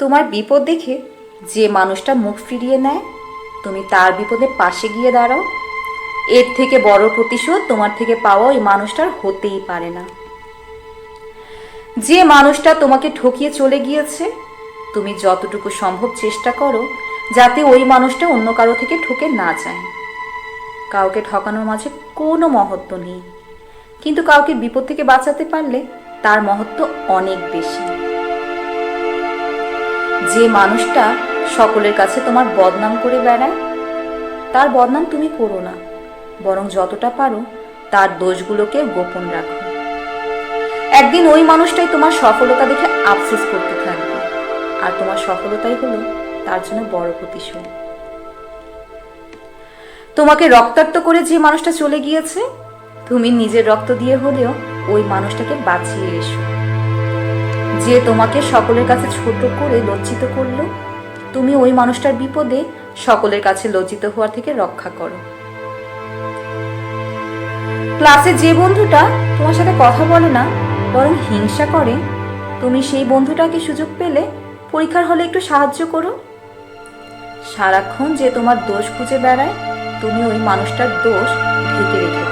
তোমার বিপদ দেখে যে মানুষটা মুখ ফিরিয়ে নেয়, তুমি তার বিপদে পাশে গিয়ে দাঁড়াও। এর থেকে বড় প্রতিশোধ তোমার থেকে পাওয়া ওই মানুষটার হতেই পারে না। যে মানুষটা তোমাকে ঠকিয়ে চলে গিয়েছে, তুমি যতটুকু সম্ভব চেষ্টা করো যাতে ওই মানুষটা অন্য কারও থেকে ঠকে না যায়। কাউকে ঠকানোর মাঝে কোনো মহত্ব নেই। কিন্তু কাউকে বিপদ থেকে বাঁচাতে পারলে তার মহত্ব অনেক বেশি। যে মানুষটা সকলের কাছে তোমার বদনাম করে বেড়ায়, তার বদনাম তুমি করো না, বরং যতটা পারো তার দোষগুলোকে গোপন রাখো। একদিন ওই মানুষটাই তোমার সফলতা দেখে আফসোস করতে থাকবে, আর তোমার সফলতাই হলো তার জন্য বড় প্রতিশোধ। তোমাকে রক্তাক্ত করে যে মানুষটা চলে গিয়েছে, তুমি নিজের রক্ত দিয়ে হলেও ওই মানুষটাকে বাঁচিয়ে এসো। যে তোমাকে সকলের কাছে ছোট করে লজ্জিত করল, তুমি ওই মানুষটার বিপদে সকলের কাছে লজ্জিত হওয়ার থেকে রক্ষা করো। ক্লাসে যে বন্ধুটা তোমার সাথে কথা বলে না, বরং হিংসা করে, তুমি সেই বন্ধুটাকে সুযোগ পেলে পরীক্ষার হলে একটু সাহায্য করো। সারাক্ষণ যে তোমার দোষ খুঁজে বেড়ায়, তুমি ওই মানুষটার দোষ ঢেকে রেখে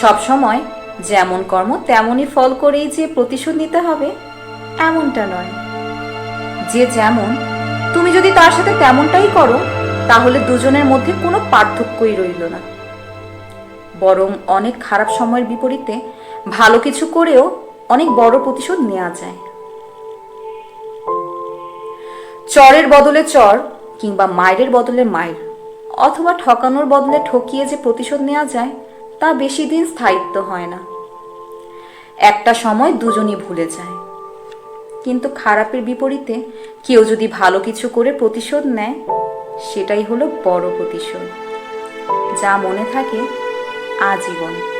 সব সময় যেমন কর্ম তেমনই ফল করেই যে প্রতিশোধ নিতে হবে, এমনটা নয়। যে যেমন, তুমি যদি তার সাথে তেমনটাই করো, তাহলে দুজনের মধ্যে কোনো পার্থক্যই রইল না। বরং অনেক খারাপ সময়ের বিপরীতে ভালো কিছু করেও অনেক বড় প্রতিশোধ নেওয়া যায়। চরের বদলে চর কিংবা মায়ের বদলে মায়ের, অথবা ঠকানোর বদলে ঠকিয়ে যে প্রতিশোধ নেওয়া যায় তা বেশি দিন স্থায়িত্ব হয় না। একটা সময় দুজনই ভুলে যায়। কিন্তু খারাপের বিপরীতে কেউ যদি ভালো কিছু করে প্রতিশোধ নেয়, সেটাই হলো বড় প্রতিশোধ। যা মনে থাকে আজীবন।